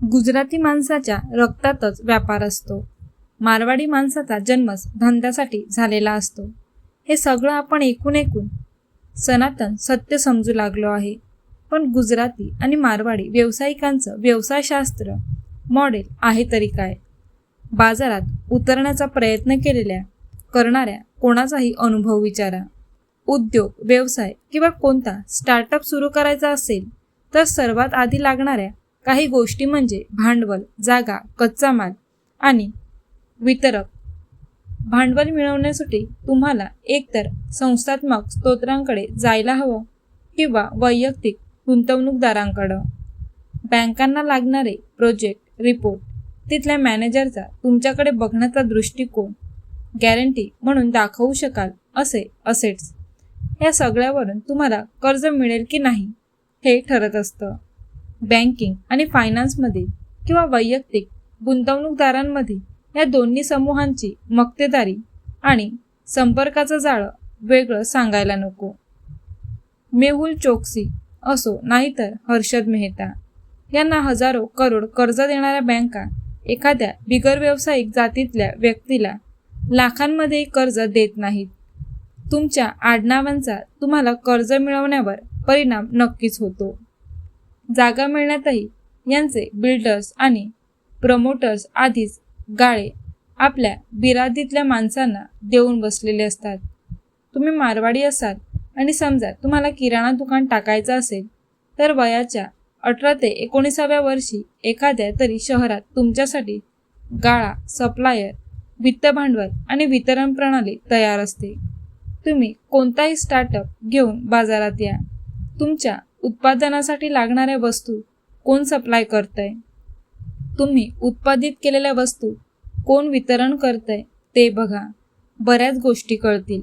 गुजराती माणसाच्या रक्तातच व्यापार असतो. मारवाडी माणसाचा जन्मच धंद्यासाठी झालेला असतो. हे सगळं आपण एकूण एकूण सनातन सत्य समजू लागलो आहे. पण गुजराती आणि मारवाडी व्यावसायिकांचं व्यवसायशास्त्र मॉडेल आहे तरी काय? बाजारात उतरण्याचा प्रयत्न केलेल्या करणाऱ्या कोणाचाही अनुभव विचारा. उद्योग व्यवसाय किंवा कोणता स्टार्टअप सुरू करायचा असेल तर सर्वात आधी लागणाऱ्या काही गोष्टी म्हणजे भांडवल जागा कच्चा माल आणि वितरक. भांडवल मिळवण्यासाठी तुम्हाला एकतर संस्थात्मक स्तोत्रांकडे जायला हवं किंवा वैयक्तिक गुंतवणूकदारांकडं. बँकांना लागणारे प्रोजेक्ट रिपोर्ट तिथल्या मॅनेजरचा तुमच्याकडे बघण्याचा दृष्टिकोन गॅरंटी म्हणून दाखवू शकाल असे असेट्स. या सगळ्यावरून तुम्हाला कर्ज मिळेल की नाही हे ठरत असतं. बँकिंग आणि फायनान्समध्ये किंवा वैयक्तिक गुंतवणूकदारांमध्ये या दोन्ही समूहांची मक्तेदारी आणि संपर्काचं जाळं वेगळं सांगायला नको. मेहुल चोक्सी असो नाहीतर हर्षद मेहता यांना हजारो करोड कर्ज देणाऱ्या बँका एखाद्या बिगर व्यावसायिक जातीतल्या व्यक्तीला लाखांमध्ये कर्ज देत नाहीत. तुमच्या आडनावांचा तुम्हाला कर्ज मिळवण्यावर परिणाम नक्कीच होतो. जागा मिळण्यातही यांचे बिल्डर्स आणि प्रमोटर्स आधीच गाळे आपल्या बिरादीतल्या माणसांना देऊन बसलेले असतात. तुम्ही मारवाडी असाल आणि समजा तुम्हाला किराणा दुकान टाकायचं असेल तर वयाच्या अठरा ते एकोणीसाव्या वर्षी एखाद्या तरी शहरात तुमच्यासाठी गाळा सप्लायर वित्त भांडवल आणि वितरण प्रणाली तयार असते. तुम्ही कोणताही स्टार्टअप घेऊन बाजारात या. तुमच्या उत्पादनासाठी लागणाऱ्या वस्तू कोण सप्लाय करतंय? तुम्ही उत्पादित केलेल्या वस्तू कोण वितरण करतंय ते बघा. बऱ्याच गोष्टी कळतील.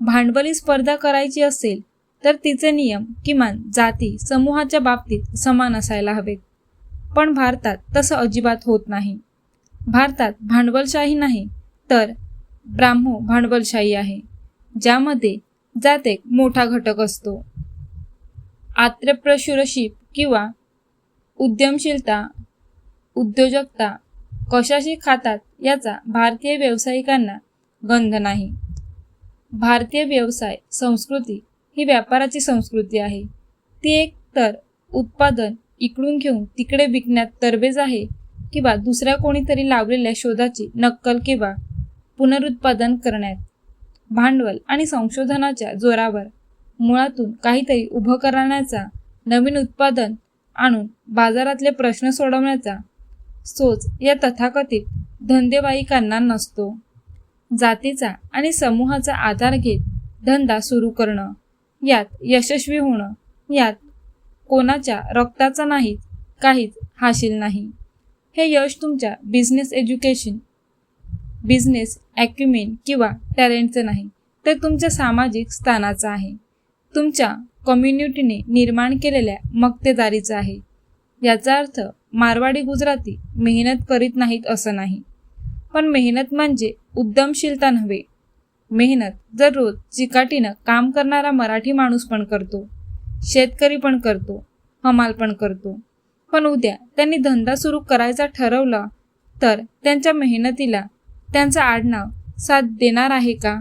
भांडवली स्पर्धा करायची असेल तर तिचे नियम किमान जाती समूहाच्या बाबतीत समान असायला हवेत. पण भारतात तसं अजिबात होत नाही. भारतात भांडवलशाही नाही तर ब्राह्मो भांडवलशाही आहे ज्यामध्ये जातीक मोठा घटक असतो. आत्रेप्रशुरशिप किंवा उद्यमशीलता उद्योजकता कशाशी खातात याचा भारतीय व्यावसायिकांना गंध नाही. भारतीय व्यवसाय संस्कृती ही व्यापाराची संस्कृती आहे. ती एक तर उत्पादन इकडून घेऊन तिकडे विकण्यात तरबेज आहे किंवा दुसऱ्या कोणीतरी लावलेल्या शोधाची नक्कल किंवा पुनरुत्पादन करण्यात भांडवल आणि संशोधनाच्या जोरावर मुळातून काहीतरी उभं करण्याचा नवीन उत्पादन आणून बाजारातले प्रश्न सोडवण्याचा सोच या तथाकथित धंदेवाईकांना नसतो. जातीचा आणि समूहाचा आधार घेत धंदा सुरू करणं यात यशस्वी होणं यात कोणाच्या रक्ताचा नाहीत काहीच हाशील नाही. हे यश तुमच्या बिझनेस एज्युकेशन बिझनेस ॲक्युमेन किंवा टॅलेंटचं नाही तर तुमच्या सामाजिक स्थानाचं आहे. तुमच्या कम्युनिटीने निर्माण केलेल्या मक्तेदारीचं आहे. याचा अर्थ मारवाडी गुजराती मेहनत करीत नाहीत असं नाही. पण मेहनत म्हणजे उद्यमशीलता नव्हे. मेहनत जर रोज चिकाटीनं काम करणारा मराठी माणूस पण करतो शेतकरी पण करतो हमाल पण करतो पण उद्या त्यांनी धंदा सुरू करायचा ठरवला तर त्यांच्या मेहनतीला त्यांचं आडनाव साथ देणार आहे का?